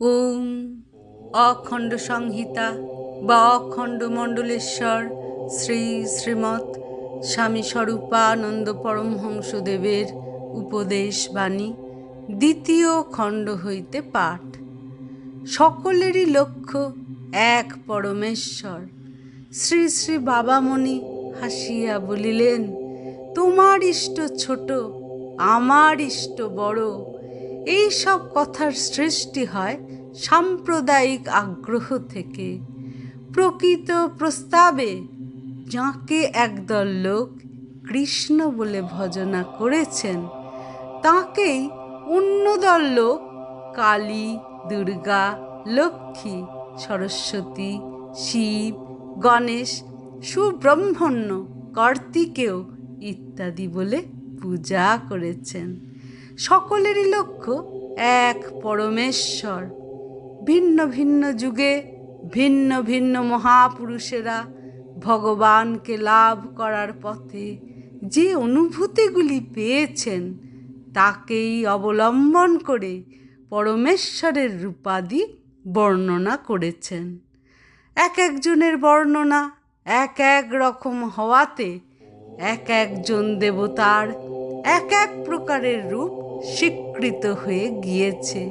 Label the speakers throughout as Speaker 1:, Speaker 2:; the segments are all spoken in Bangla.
Speaker 1: ওম অখণ্ড সংহিতা বা অখণ্ড মণ্ডলেশ্বর শ্রী শ্রীমৎ স্বামী স্বরূপানন্দ পরমহংসদেবের উপদেশ বাণী, দ্বিতীয় খণ্ড হইতে পাঠ। সকলেরই লক্ষ্য এক পরমেশ্বর। শ্রী শ্রী বাবামণি হাসিয়া বলিলেন, তোমার ইষ্ট ছোট, আমার ইষ্ট বড় এই সব কথার সৃষ্টি হয় সাম্প্রদায়িক আগ্রহ থেকে। প্রকৃত প্রস্তাবে যাঁকে একদল লোক কৃষ্ণ বলে ভজনা করেছেন, তাঁকেই অন্য দল লোক কালী, দুর্গা, লক্ষ্মী, সরস্বতী, শিব, গণেশ, সুব্রহ্মণ্য, কার্তিকেয় ইত্যাদি বলে পূজা করেছেন। সকলেরই লক্ষ্য এক পরমেশ্বর। ভিন্ন ভিন্ন যুগে ভিন্ন ভিন্ন মহাপুরুষেরা ভগবানকে লাভ করার পথে যে অনুভূতিগুলি পেয়েছেন, তাকেই অবলম্বন করে পরমেশ্বরের রূপাদি বর্ণনা করেছেন। এক একজনের বর্ণনা এক এক রকম হওয়াতে এক একজন দেবতার এক এক প্রকারের রূপ স্বীকৃত হয়ে গিয়েছে।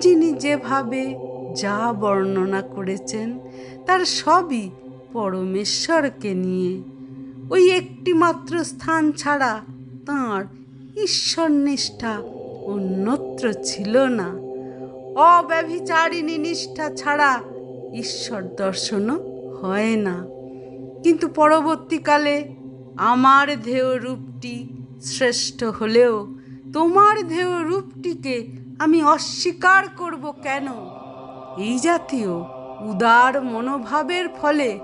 Speaker 1: যিনি যেভাবে যা বর্ণনা করেছেন, তার সবই পরমেশ্বরকে নিয়ে। ওই একটি মাত্র স্থান ছাড়া তাঁর ঈশ্বর নিষ্ঠা অন্যত্র ছিল না। অব্যভিচারিণী নিষ্ঠা ছাড়া ঈশ্বর দর্শনও হয় না। কিন্তু পরবর্তীকালে আমার ধেয় রূপটি শ্রেষ্ঠ হলেও তোমার ধেয় রূপটিকে আমি অস্বীকার করব কেন? এই জাতীয় উদার মনোভাবের ফলে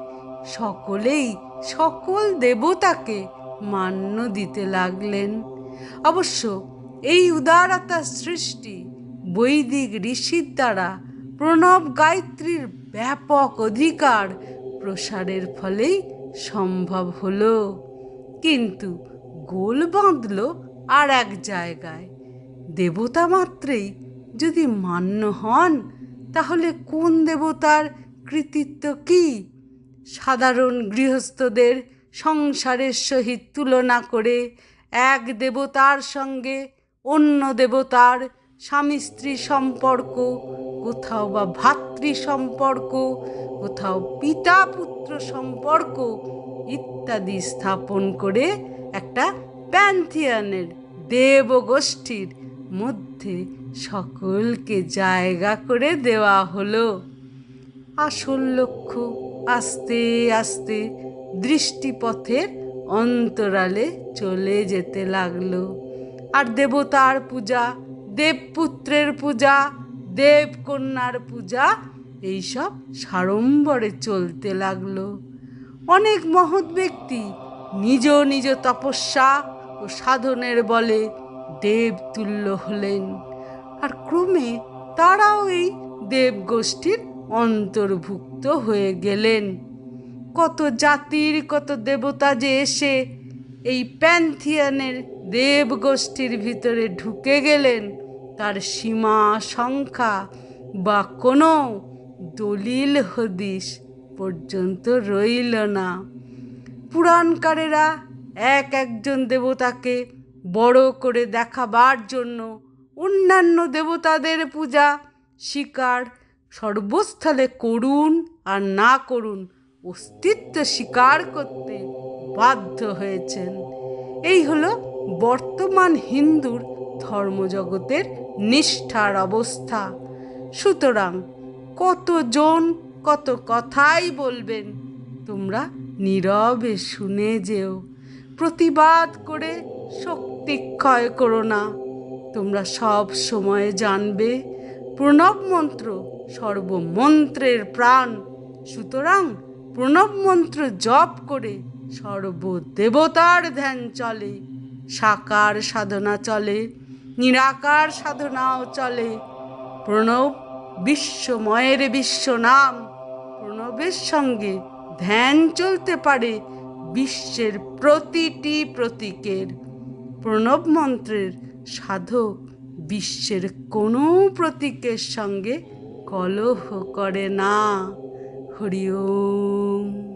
Speaker 1: সকলেই সকল দেবতাকে মান্য দিতে লাগলেন। অবশ্য এই উদারতার সৃষ্টি বৈদিক ঋষির দ্বারা প্রণব গায়ত্রীর ব্যাপক অধিকার প্রসারের ফলেই সম্ভব হলো। কিন্তু গোল বাঁধল আর এক জায়গায়। দেবতা মাত্রেই যদি মান্য হন, তাহলে কোন দেবতার কৃতিত্ব কি? সাধারণ গৃহস্থদের সংসারের সহিত তুলনা করে এক দেবতার সঙ্গে অন্য দেবতার স্বামী স্ত্রী সম্পর্ক, কোথাও বা ভাতৃ সম্পর্ক, কোথাও পিতা পুত্র সম্পর্ক ইত্যাদি স্থাপন করে একটা প্যান্থিয়ানের দেবগোষ্ঠীর মধ্যে সকলকে জায়গা করে দেওয়া হলো। আসল লক্ষ্য আস্তে আস্তে দৃষ্টিপথের অন্তরালে চলে যেতে লাগল। আর দেবতার পূজা, দেবপুত্রের পূজা, দেবকন্যার পূজা, এইসব সাড়ম্বরে চলতে লাগল। অনেক মহৎ ব্যক্তি নিজ নিজ তপস্যা ও সাধনের বলে দেবতুল্য হলেন। আর ক্রমে তারাও এই দেবগোষ্ঠীর অন্তর্ভুক্ত হয়ে গেলেন। কত জাতির, কত দেবতা যে এসে এই প্যান্থিয়ানের দেবগোষ্ঠীর ভিতরে ঢুকে গেলেন, তার সীমা, সংখ্যা বা কোনো দলিল হদিস পর্যন্ত রইল না। পুরাণকারেরা এক একজন দেবতাকে বড় করে দেখাবার জন্য অন্যান্য দেবতাদের পূজা শিকার সর্বস্থলে করুন আর না করুন অস্তিত্ব স্বীকার করতে বাধ্য হয়েছেন। এই হলো বর্তমান হিন্দুর ধর্মজগতের নিষ্ঠার অবস্থা। সুতরাং কতজন কত কথাই বলবেন, তোমরা নীরবে শুনে যেও। প্রতিবাদ করে শক্তি ক্ষয় করো না। তোমরা সব সময় জানবে, প্রণব মন্ত্র সর্বমন্ত্রের প্রাণ। সুতরাং প্রণব মন্ত্র জপ করে সর্বদেবতার ধ্যান চলে, সাকার সাধনা চলে, নিরাকার সাধনাও চলে। প্রণব বিশ্বময়ের বিশ্ব নাম প্রণবের সঙ্গে ধ্যান চলতে পারে বিশ্বের প্রতিটি প্রতীকের। প্রণব মন্ত্রের সাধক বিশ্বের কোনো প্রতীকের সঙ্গে কলহ করে না। হরি ওম।